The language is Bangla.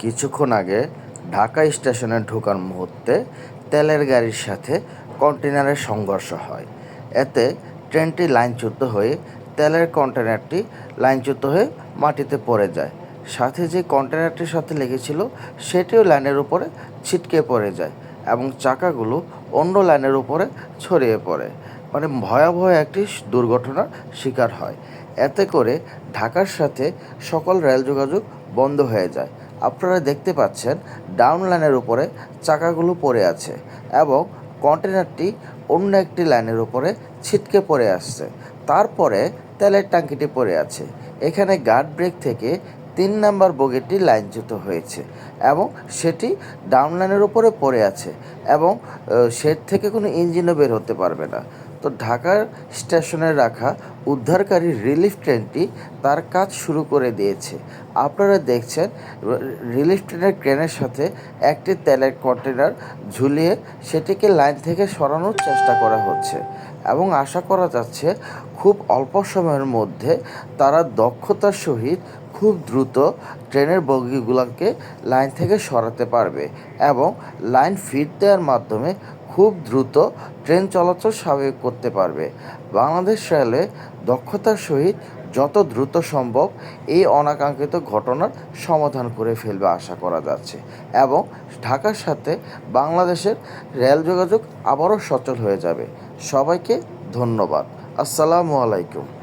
কিছুক্ষণ আগে ঢাকা স্টেশনে ঢোকার মুহূর্তে তেলের গাড়ির সাথে কন্টেনারের সংঘর্ষ হয়। এতে ট্রেনটি লাইনচ্যুত হয়ে তেলের কন্টেনারটি লাইনচ্যুত হয়ে মাটিতে পড়ে যায়। সাথে যে কন্টেনারটির সাথে লেগেছিল, সেটিও লাইনের উপরে ছিটকে পড়ে যায় এবং চাকাগুলো অন্য লাইনের উপরে ছড়িয়ে পড়ে। মানে ভয়াবহ একটি দুর্ঘটনার শিকার হয়। এতে করে ঢাকার সাথে সকল রেল যোগাযোগ বন্ধ হয়ে যায়। আপনারা দেখতে পাচ্ছেন ডাউন লাইনের উপরে চাকাগুলো পড়ে আছে এবং কন্টেনারটি অন্য একটি লাইনের উপরে ছিটকে পড়ে আসছে। তারপরে তেলের ট্যাঙ্কিটি পড়ে আছে। এখানে গার্ড ব্রেক থেকে তিন নাম্বার বগিটি লাইনচ্যুত হয়েছে এবং সেটি ডাউন লাইনের উপরে পড়ে আছে এবং সেট থেকে কোনো ইঞ্জিনও বের হতে পারবে না। তো ঢাকার স্টেশনে রাখা উদ্ধারকারী রিলিফ ট্রেনটি তার কাজ শুরু করে দিয়েছে। আপনারা দেখছেন, রিলিফ ট্রেনের ক্রেনের সাথে একটি তেলের কন্টেনার ঝুলিয়ে সেটিকে লাইন থেকে সরানোর চেষ্টা করা হচ্ছে এবং আশা করা যাচ্ছে, খুব অল্প সময়ের মধ্যে তারা দক্ষতার সহিত খুব দ্রুত ট্রেনের বগিগুলোকে লাইন থেকে সরাতে পারবে এবং লাইন ফিট দেওয়ার মাধ্যমে খুব দ্রুত ট্রেন চলাচল স্বাভাবিক করতে পারবে। বাংলাদেশ রেলে দক্ষতার সহিত যত দ্রুত সম্ভব এই অনাকাঙ্ক্ষিত ঘটনার সমাধান করে ফেলবে আশা করা যাচ্ছে। এবং ঢাকার সাথে বাংলাদেশের রেল যোগাযোগ আবারও সচল হয়ে যাবে। সবাইকে ধন্যবাদ। আসসালামু আলাইকুম।